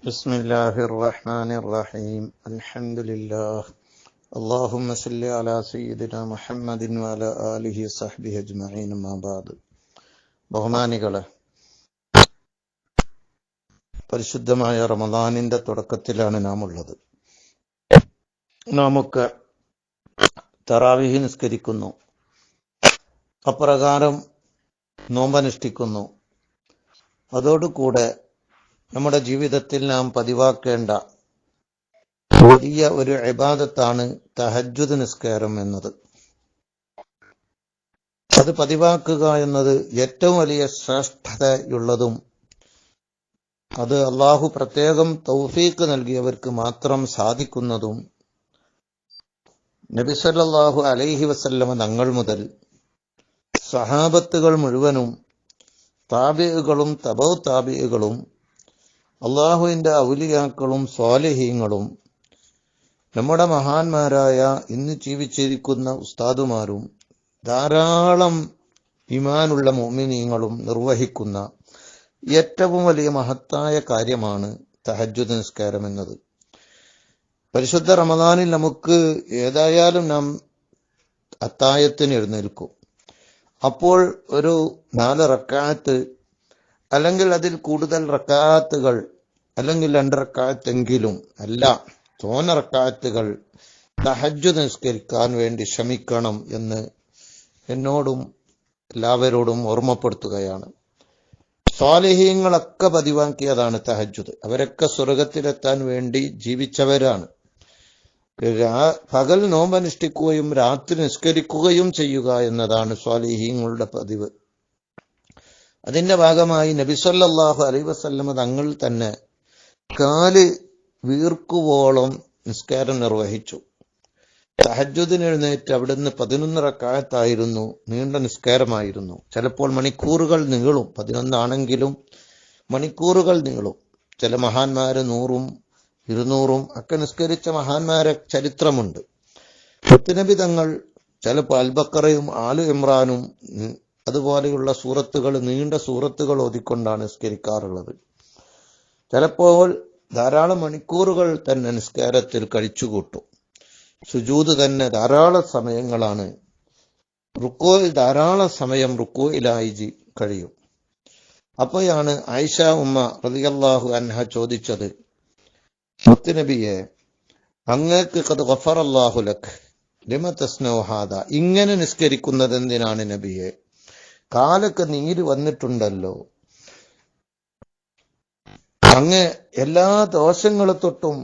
بسم الله الرحمن الرحيم الحمد لله اللهم صل على سيدنا محمد وعلى آله وصحبه أجمعين ما بعد ബഹുമാനികളെ പരിശുദ്ധമായ റമദാനിന്റെ തുടക്കത്തിലാണ് നാം ഉള്ളത് നാമൊക്കെ തറാവിഹി നിസ്കരിക്കുന്നു അപ്രകാരം നോമ്പനുഷ്ഠിക്കുന്നു അതോടുകൂടെ നമ്മുടെ ജീവിതത്തിൽ നാം പതിവാക്കേണ്ട വലിയ ഒരു ഇബാദത്താണ് തഹജ്ജുദ് നിസ്കാരം എന്നത്. അത് പതിവാക്കുക എന്നത് ഏറ്റവും വലിയ ശ്രേഷ്ഠതയുള്ളതും അത് അള്ളാഹു പ്രത്യേകം തൗഫീക്ക് നൽകിയവർക്ക് മാത്രം സാധിക്കുന്നതും നബിസല്ലാഹു അലൈഹി വസല്ലമ തങ്ങൾ മുതൽ സഹാബത്തുകൾ മുഴുവനും താബികളും തബൗ താബികളും അള്ളാഹുവിന്റെ ഔലിയാക്കളും സ്വാലഹീങ്ങളും നമ്മുടെ മഹാന്മാരായ ഇന്ന് ജീവിച്ചിരിക്കുന്ന ഉസ്താദുമാരും ധാരാളം ഇമാനുള്ള മോമിനീങ്ങളും നിർവഹിക്കുന്ന ഏറ്റവും വലിയ മഹത്തായ കാര്യമാണ് തഹജുദ് നിസ്കാരം എന്നത്. പരിശുദ്ധ റമദാനിൽ നമുക്ക് ഏതായാലും നാം അത്തായത്തിന് എഴുന്നേൽക്കും. അപ്പോൾ ഒരു നാല് റക്കാത്ത് അല്ലെങ്കിൽ അതിൽ കൂടുതൽ റക്കാത്തുകൾ അല്ലെങ്കിൽ രണ്ട് റക്കാത്തെങ്കിലും അല്ല തോന റക്കാത്തുകൾ തഹജ് നിസ്കരിക്കാൻ വേണ്ടി ശ്രമിക്കണം എന്ന് എന്നോടും എല്ലാവരോടും ഓർമ്മപ്പെടുത്തുകയാണ്. സ്വാലിഹീങ്ങളൊക്കെ പതിവാക്കിയതാണ് തഹജുദ് അവരൊക്കെ സ്വർഗത്തിലെത്താൻ വേണ്ടി ജീവിച്ചവരാണ്. പകൽ നോമ്പനുഷ്ഠിക്കുകയും രാത്രി നിസ്കരിക്കുകയും ചെയ്യുക എന്നതാണ് സ്വാലിഹീങ്ങളുടെ പതിവ്. അതിന്റെ ഭാഗമായി നബിസല്ലാഹു അലൈ വസല്ലമ തങ്ങൾ തന്നെ കാൽ വീർക്കുവോളം നിസ്കാരം നിർവഹിച്ചു. സഹജുദിന് എഴുന്നേറ്റ് അവിടുന്ന് പതിനൊന്നര കാലത്തായിരുന്നു നീണ്ട നിസ്കാരമായിരുന്നു. ചിലപ്പോൾ മണിക്കൂറുകൾ നീളും പതിനൊന്നാണെങ്കിലും മണിക്കൂറുകൾ നീളും. ചില മഹാന്മാര് നൂറും ഇരുന്നൂറും ഒക്കെ നിസ്കരിച്ച മഹാന്മാരെ ചരിത്രമുണ്ട്. മുത്തുനബി തങ്ങൾ ചിലപ്പോൾ അൽബക്കറയും ആലു ഇമ്രാനും അതുപോലെയുള്ള സൂറത്തുകൾ നീണ്ട സൂറത്തുകൾ ഓതിക്കൊണ്ടാണ് നിസ്കരിക്കാറുള്ളത്. ചിലപ്പോൾ ധാരാളം മണിക്കൂറുകൾ തന്നെ നിസ്കാരത്തിൽ കഴിച്ചുകൂട്ടും. സുജൂത് തന്നെ ധാരാളം സമയങ്ങളാണ്. റുക്കോയിൽ ധാരാളം സമയം റുക്കോയിലായി കഴിയും. അപ്പോഴാണ് ആയിഷ ഉമ്മ റളിയല്ലാഹു അൻഹ ചോദിച്ചത് മുത്തുനബിയെ അങ്ങക്ക് കത് ഗഫറല്ലാഹു അള്ളാഹുലഖ് ലിമ തസ്നോഹാദ ഇങ്ങനെ നിസ്കരിക്കുന്നത് എന്തിനാണ് നബിയെ? കാലൊക്കെ നീര് വന്നിട്ടുണ്ടല്ലോ. അങ്ങ് എല്ലാ ദോഷങ്ങളെ തൊട്ടും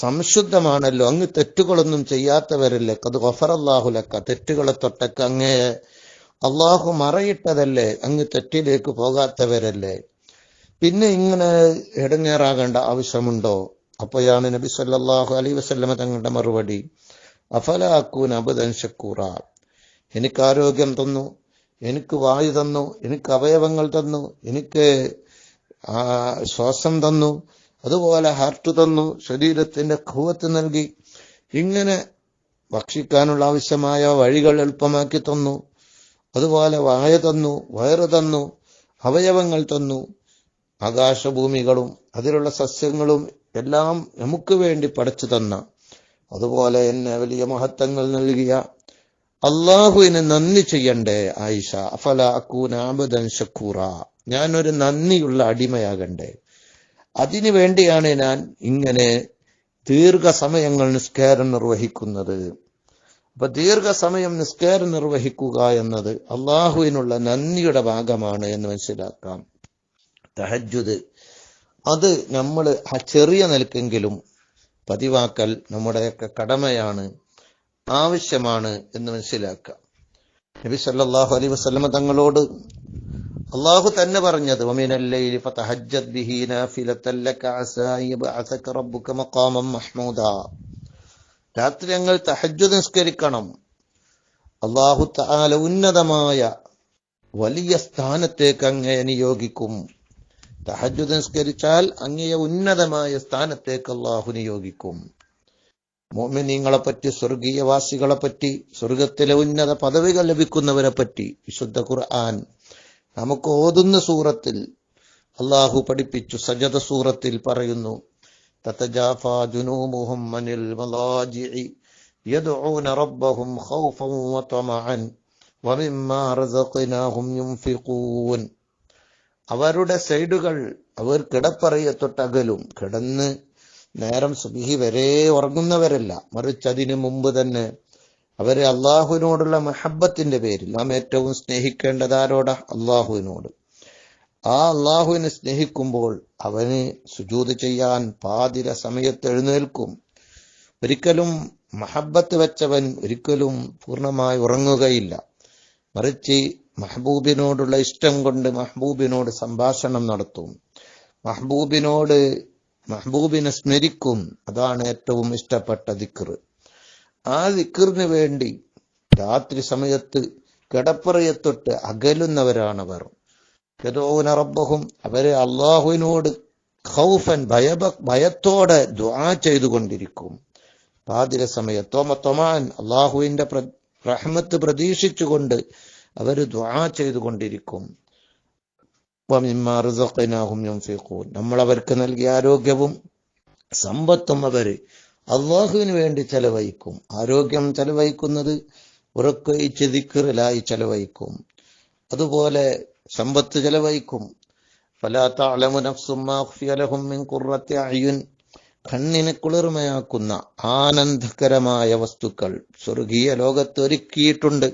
സംശുദ്ധമാണല്ലോ. അങ്ങ് തെറ്റുകളൊന്നും ചെയ്യാത്തവരല്ലേ? അത് ഗഫറല്ലാഹുലക്ക തെറ്റുകളെ തൊട്ടൊക്കെ അങ്ങേ അള്ളാഹു മറയിട്ടതല്ലേ? അങ്ങ് തെറ്റിലേക്ക് പോകാത്തവരല്ലേ? പിന്നെ ഇങ്ങനെ ഇടങ്ങേറാകേണ്ട ആവശ്യമുണ്ടോ? അപ്പോഴാണ് നബി സല്ലാഹു അലൈഹി വസല്ലമ തങ്ങളുടെ മറുപടി അഫലാക്കൂൻ അബുദൻ ഷക്കൂറ എനിക്ക് ആരോഗ്യം തന്നു. എനിക്ക് വായു തന്നു എനിക്ക് അവയവങ്ങൾ തന്നു എനിക്ക് ശ്വാസം തന്നു അതുപോലെ ഹാർട്ട് തന്നു ശരീരത്തിന്റെ ഖൂവത്ത് നൽകി. ഇങ്ങനെ ഭക്ഷിക്കാനുള്ള ആവശ്യമായ വഴികൾ എളുപ്പമാക്കി തന്നു. അതുപോലെ വായ തന്നു വയറ് തന്നു അവയവങ്ങൾ തന്നു. ആകാശഭൂമികളും അതിലുള്ള സസ്യങ്ങളും എല്ലാം നമുക്ക് വേണ്ടി പടച്ചു തന്ന. അതുപോലെ എന്നെ വലിയ മഹത്വങ്ങൾ നൽകിയ അള്ളാഹുവിന് നന്ദി ചെയ്യണ്ടേ ആയിഷ. അഫല അക്കൂന ആബദൻ ഷക്കൂറ ഞാനൊരു നന്ദിയുള്ള അടിമയാകണ്ടേ. അതിനു വേണ്ടിയാണ് ഞാൻ ഇങ്ങനെ ദീർഘസമയങ്ങൾ നിസ്കാരം നിർവഹിക്കുന്നത്. അപ്പൊ ദീർഘസമയം നിസ്കാരം നിർവഹിക്കുക എന്നത് അള്ളാഹുവിനുള്ള നന്ദിയുടെ ഭാഗമാണ് എന്ന് മനസ്സിലാക്കാം. തഹജുദ് അത് നമ്മൾ ചെറിയ നിലക്കെങ്കിലും പതിവാക്കൽ നമ്മുടെയൊക്കെ കടമയാണ്. ആവശ്യമാണ് എന്ന് മനസ്സിലാക്കാം നബി സല്ലാഹു അലൈഹി വസ്ലമ തങ്ങളോട് അള്ളാഹു തന്നെ പറഞ്ഞത് രാത്രി ഞങ്ങൾ തഹജ്ജു നിസ്കരിക്കണം. അള്ളാഹു താല ഉന്നതമായ വലിയ സ്ഥാനത്തേക്ക് അങ്ങയെ നിയോഗിക്കും. തഹജ്ജു നിസ്കരിച്ചാൽ അങ്ങയെ ഉന്നതമായ സ്ഥാനത്തേക്ക് അള്ളാഹു നിയോഗിക്കും. മോമിനീങ്ങളെ പറ്റി സ്വർഗീയവാസികളെ പറ്റി സ്വർഗത്തിലെ ഉന്നത പദവികൾ ലഭിക്കുന്നവരെ പറ്റി വിശുദ്ധ ഖുർആൻ നമുക്ക് ഓതുന്ന സൂറത്തിൽ അള്ളാഹു പഠിപ്പിച്ചു. സജത സൂറത്തിൽ പറയുന്നു അവരുടെ സൈഡുകൾ അവർ കിടപ്പറയത്തൊട്ടകലും കിടന്ന് നേരം സുബിഹി വരെ ഉറങ്ങുന്നവരല്ല. മറിച്ച് അതിനു മുമ്പ് തന്നെ അവരെ അള്ളാഹുവിനോടുള്ള മഹബത്തിന്റെ പേരിൽ നാം ഏറ്റവും സ്നേഹിക്കേണ്ടത് ആരോടാ? അള്ളാഹുവിനോട്. ആ അള്ളാഹുവിനെ സ്നേഹിക്കുമ്പോൾ അവന് സുജൂത് ചെയ്യാൻ പാതിര സമയത്ത് എഴുന്നേൽക്കും. ഒരിക്കലും മഹബത്ത് വെച്ചവൻ ഒരിക്കലും പൂർണമായി ഉറങ്ങുകയില്ല. മറിച്ച് മഹബൂബിനോടുള്ള ഇഷ്ടം കൊണ്ട് മഹബൂബിനോട് സംഭാഷണം നടത്തും. മഹബൂബിനോട് മഹബൂബിനെ സ്മരിക്കും. അതാണ് ഏറ്റവും ഇഷ്ടപ്പെട്ട ദിക്ർ ആ ദിക്റിന് വേണ്ടി രാത്രി സമയത്ത് കിടപ്പറയത്തൊട്ട് അകലുന്നവരാണവർ. റബ്ബഹും അവരെ അള്ളാഹുവിനോട് ഖൗഫൻ ഭയഭ ഭയത്തോടെ ദ്വാ ചെയ്തുകൊണ്ടിരിക്കും. പാതിര സമയത്തോമ തൊമാൻ അള്ളാഹുവിന്റെ റഹ്മത്ത് പ്രതീക്ഷിച്ചുകൊണ്ട് അവർ ദ്വാ ചെയ്തുകൊണ്ടിരിക്കും. നമ്മൾ അവർക്ക് നൽകിയ ആരോഗ്യവും സമ്പത്തും അവർ അള്ളാഹുവിന് വേണ്ടി ചെലവഴിക്കും. ആരോഗ്യം ചെലവഴിക്കുന്നത് ഉറക്കൊഴിച്ച് ദിക്കറിലായി ചെലവഴിക്കും. അതുപോലെ സമ്പത്ത് ചെലവഴിക്കും. കണ്ണിന് കുളിർമയാക്കുന്ന ആനന്ദകരമായ വസ്തുക്കൾ സ്വർഗീയ ലോകത്ത് ഒരുക്കിയിട്ടുണ്ട്.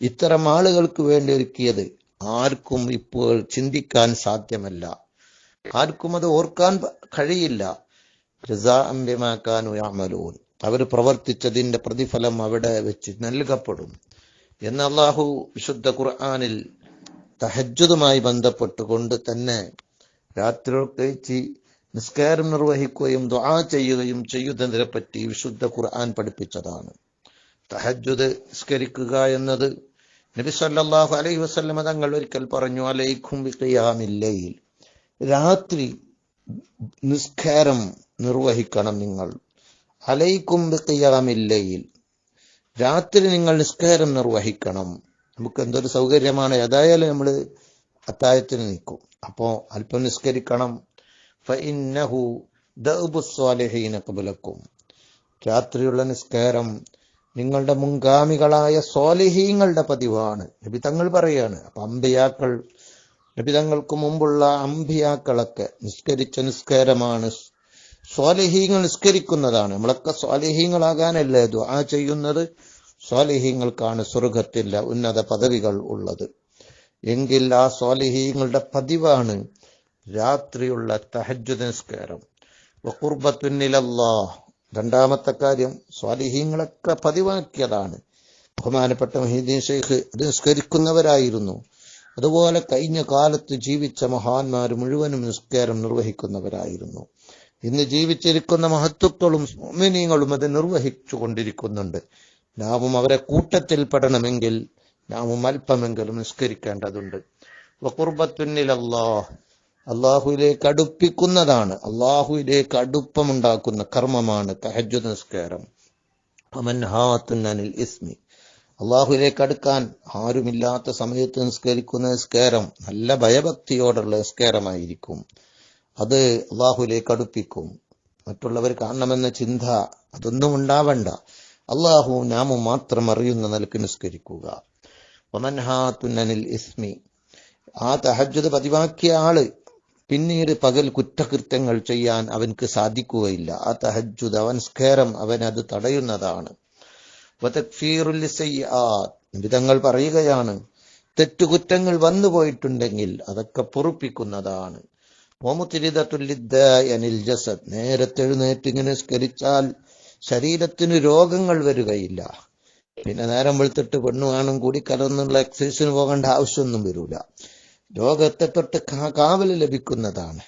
ഇത്തരം ആളുകൾക്ക് വേണ്ടി ഒരുക്കിയത് ആർക്കും ഇപ്പോൾ ചിന്തിക്കാൻ സാധ്യമല്ല. ആർക്കും അത് ഓർക്കാൻ കഴിയില്ല. ജസാഅൻ ബിമാ കാനൂ യഅമലൂൻ. അവർ പ്രവർത്തിച്ചതിന്റെ പ്രതിഫലം അവിടെ വെച്ച് നൽകപ്പെടും. എന്ന് അള്ളാഹു വിശുദ്ധ ഖുർആാനിൽ തഹജ്ജുദുമായി ബന്ധപ്പെട്ടുകൊണ്ട് തന്നെ രാത്രി കഴിച്ച് നിസ്കാരം നിർവഹിക്കുകയും ദുആ ചെയ്യുകയും ചെയ്യുന്നതിനെ പറ്റി വിശുദ്ധ ഖുർആൻ പഠിപ്പിച്ചതാണ്. തഹജ്ജുദ് നിസ്കരിക്കുക എന്നത് നബി സല്ലാഹു അലൈഹി വസല്ലമ തങ്ങൾ ഒരിക്കൽ പറഞ്ഞു അലൈഖും ബിഖിയാമിൽ ലൈൽ. രാത്രി നിസ്കാരം നിർവഹിക്കണം നിങ്ങൾ. അലൈക്കും ബിഖിയാമിൽ ലൈൽ. രാത്രി നിങ്ങൾ നിസ്കാരം നിർവഹിക്കണം. നമുക്ക് എന്തൊരു സൗകര്യമാണ്. ഏതായാലും നമ്മൾ അത്തായത്തിന് നിൽക്കും. അപ്പോ അല്പം നിസ്കരിക്കണം. ഫഇന്നഹു ദഅബു സ്വാലിഹീന ഖബലക്കും. രാത്രിയുള്ള നിസ്കാരം നിങ്ങളുടെ മുൻഗാമികളായ സ്വാലിഹീങ്ങളുടെ പതിവാണ്. നബി തങ്ങൾ പറയാണ് അപ്പൊ അമ്പിയാക്കൾ നബി തങ്ങൾക്ക് മുമ്പുള്ള അമ്പിയാക്കളൊക്കെ നിസ്കരിച്ച നിസ്കാരമാണ്. സ്വാലിഹീങ്ങൾ നിസ്കരിക്കുന്നതാണ്. നമ്മളൊക്കെ സ്വാലിഹീങ്ങളാകാനല്ലേ ദുആ ചെയ്യുന്നത്? സ്വാലിഹീങ്ങൾക്കാണ് സ്വർഗത്തിന്റെ ഉന്നത പദവികൾ ഉള്ളത്. എങ്കിൽ ആ സ്വാലിഹീങ്ങളുടെ പതിവാണ് രാത്രിയുള്ള തഹജ്ജുദ് നിസ്കാരം. വഖുർബത്തുന്നിലല്ലാഹ് രണ്ടാമത്തെ കാര്യം സ്വാലിഹീങ്ങളൊക്കെ പതിവാക്കിയതാണ്. ബഹുമാനപ്പെട്ട മഹീദ്ദീൻ ഷെയ്ഖ് അത് നിസ്കരിക്കുന്നവരായിരുന്നു. അതുപോലെ കഴിഞ്ഞ കാലത്ത് ജീവിച്ച മഹാന്മാർ മുഴുവനും നിസ്കാരം നിർവഹിക്കുന്നവരായിരുന്നു. ഇന്ന് ജീവിച്ചിരിക്കുന്ന മഹത്വക്കളും മോമിനിയങ്ങളും അത് നിർവഹിച്ചു കൊണ്ടിരിക്കുന്നുണ്ട് നാമും അവരെ കൂട്ടത്തിൽ പെടണമെങ്കിൽ നാമും അല്പമെങ്കിലും നിസ്കരിക്കേണ്ടതുണ്ട്. വഖുർബത്തുന്നിലല്ലാഹ് അള്ളാഹുവിലേക്ക് അടുപ്പിക്കുന്നതാണ്. അള്ളാഹുവിലേക്ക് അടുപ്പമുണ്ടാക്കുന്ന കർമ്മമാണ് തഹജ്ജുദ് നിസ്കാരം. അമൻഹാത്തുന്നനിൽ ഇസ്മി. അള്ളാഹുവിലേക്ക് അടുക്കാൻ ആരുമില്ലാത്ത സമയത്ത് നിസ്കരിക്കുന്ന നിസ്കാരം നല്ല ഭയഭക്തിയോടുള്ള നിസ്കാരമായിരിക്കും. അത് അള്ളാഹുവിലേക്ക് അടുപ്പിക്കും. മറ്റുള്ളവർ കാണണമെന്ന ചിന്ത അതൊന്നും ഉണ്ടാവണ്ട. അള്ളാഹു നാമും മാത്രം അറിയുന്ന നിലയ്ക്ക് നിസ്കരിക്കുക. ഒമൻഹാത്തുന്നനിൽ ഇസ്മി. ആ തഹജ്ജുദ് പതിവാക്കിയ ആൾ പിന്നീട് പകൽ കുറ്റകൃത്യങ്ങൾ ചെയ്യാൻ അവൻക്ക് സാധിക്കുകയില്ല. ആ തഹജുദ് അവൻ സ്കേരം അവൻ അത് തടയുന്നതാണ്. വിധങ്ങൾ പറയുകയാണ് തെറ്റുകുറ്റങ്ങൾ വന്നു പോയിട്ടുണ്ടെങ്കിൽ അതൊക്കെ പൊറുപ്പിക്കുന്നതാണ്. ജസദ്. നേരത്തെ എഴുന്നേറ്റ് ഇങ്ങനെ സ്കരിച്ചാൽ ശരീരത്തിന് രോഗങ്ങൾ വരികയില്ല. പിന്നെ നേരം വെളുത്തിട്ട് പെണ്ണുകാണും കൂടി കലർന്നുള്ള എക്സസൈസിന് പോകേണ്ട ആവശ്യമൊന്നും വരൂല. രോഗത്തെ തൊട്ട് കാവൽ ലഭിക്കുന്നതാണ്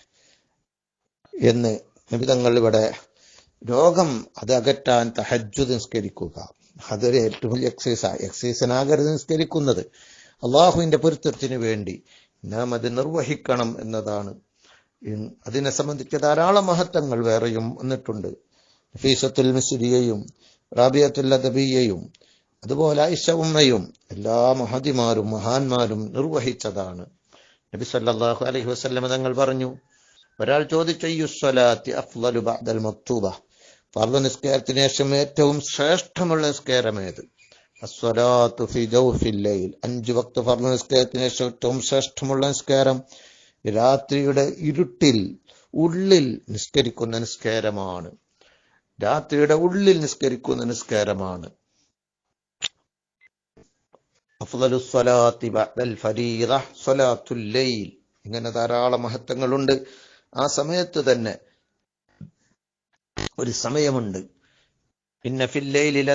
എന്ന് നിമിതങ്ങൾ ഇവിടെ രോഗം അത് അകറ്റാൻ തഹജു നിസ്കരിക്കുക. അതൊരു ഏറ്റവും വലിയ എക്സസൈസാണ് എക്സസൈസിനാകരുത് നിസ്കരിക്കുന്നത്. അള്ളാഹുവിന്റെ പൊരുത്തത്തിന് വേണ്ടി നാം അത് നിർവഹിക്കണം എന്നതാണ്. അതിനെ സംബന്ധിച്ച് ധാരാളം മഹത്വങ്ങൾ വേറെയും വന്നിട്ടുണ്ട്. ഫീസത്തുൽ മിസ്രിയെയും റാബിയത്തുൽ അദബിയെയും അതുപോലെ ഐഷ ഉമ്മയും എല്ലാ മഹതിമാരും മഹാന്മാരും നിർവഹിച്ചതാണ്. നബി സല്ലാഹു അലഹി വസല്ലം തങ്ങൾ പറഞ്ഞു ഒരാൾ ചോദിച്ചു യുസ്വലാത്തി ബഅദൽ ഫർദ് നിസ്കാരത്തിന് ശേഷം ഏറ്റവും ശ്രേഷ്ഠമുള്ള നിസ്കാരം ഏത്? അസ്വലാത്തു ഫി ലൈൽ. അഞ്ച് വക്ത് ഫർദ് നിസ്കാരത്തിന് ശേഷം ഏറ്റവും ശ്രേഷ്ഠമുള്ള നിസ്കാരം രാത്രിയുടെ ഇരുട്ടിൽ ഉള്ളിൽ നിസ്കരിക്കുന്ന നിസ്കാരമാണ്. രാത്രിയുടെ ഉള്ളിൽ നിസ്കരിക്കുന്ന നിസ്കാരമാണ്. ലൈൽ. ഇങ്ങനെ ധാരാളം മഹത്വങ്ങളുണ്ട്. ആ സമയത്ത് തന്നെ ഒരു സമയമുണ്ട്. പിന്നെ ഫില്ലയിലെ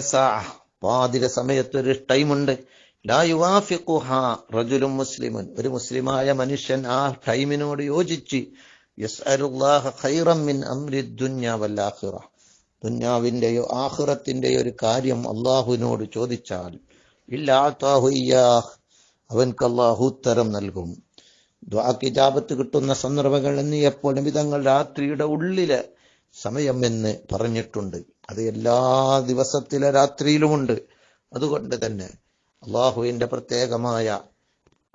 പാതിര സമയത്ത് ഒരു ടൈമുണ്ട്. റജുലും മുസ്ലിമുൻ. ഒരു മുസ്ലിമായ മനുഷ്യൻ ആ ടൈമിനോട് യോജിച്ച് ദുന്യാവിന്റെയോ ആഖിറത്തിന്റെയോ ഒരു കാര്യം അള്ളാഹുവിനോട് ചോദിച്ചാൽ അവൻക്ക് അള്ളാഹു ഉത്തരം നൽകും. ദ്വാക്ക് ജാപത്ത് കിട്ടുന്ന സന്ദർഭങ്ങൾ എന്ന് എപ്പോഴും വിധങ്ങൾ രാത്രിയുടെ ഉള്ളിലെ സമയം എന്ന് പറഞ്ഞിട്ടുണ്ട്. അത് എല്ലാ ദിവസത്തിലെ രാത്രിയിലുമുണ്ട്. അതുകൊണ്ട് തന്നെ അള്ളാഹുവിന്റെ പ്രത്യേകമായ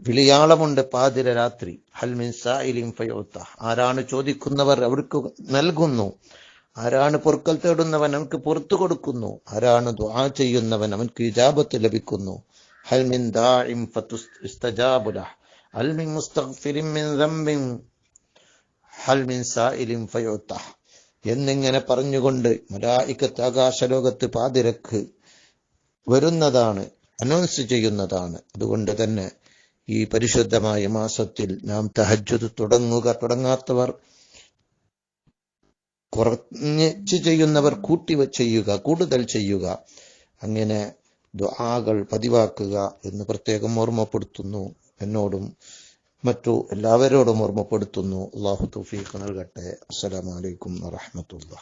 വിളിയാളമുണ്ട് പാതിര രാത്രി. ഹൽമിൻ സായിലിം ഫയോത്ത. ആരാണ് ചോദിക്കുന്നവർ അവർക്ക് നൽകുന്നു. ആരാണ് പൊറുക്കൽ തേടുന്നവൻ അവൻക്ക് പുറത്തു കൊടുക്കുന്നു. ആരാണ് ദുആ ചെയ്യുന്നവൻ അവൻക്ക് ഇജാബത്ത് ലഭിക്കുന്നു. ഹൽമിൻ ദാഇം ഫതുസ്തജാബുല ഹൽമിൻ മുസ്തഗ്ഫിരിൻ മിൻ ദംബിൻ. ഹൽമിൻ സായിലിൻ എന്നിങ്ങനെ പറഞ്ഞുകൊണ്ട് മലായിക്കത്ത് ആകാശലോകത്ത് പാതിരക്ക് വരുന്നതാണ് അനൗൺസ് ചെയ്യുന്നതാണ്. അതുകൊണ്ട് തന്നെ ഈ പരിശുദ്ധമായ മാസത്തിൽ നാം തഹജ്ജുദ് തുടങ്ങുക തുടങ്ങാത്തവർ കുറഞ്ഞ് ചെയ്യുന്നവർ കൂട്ടി ചെയ്യുക കൂടുതൽ ചെയ്യുക അങ്ങനെ ദുആകൾ പതിവാക്കുക എന്ന് പ്രത്യേകം ഓർമ്മപ്പെടുത്തുന്നു എന്നോടും മറ്റു എല്ലാവരോടും ഓർമ്മപ്പെടുത്തുന്നു അള്ളാഹു തൗഫീഖ് നൽകട്ടെ അസ്സലാമു വറഹമത്തുള്ള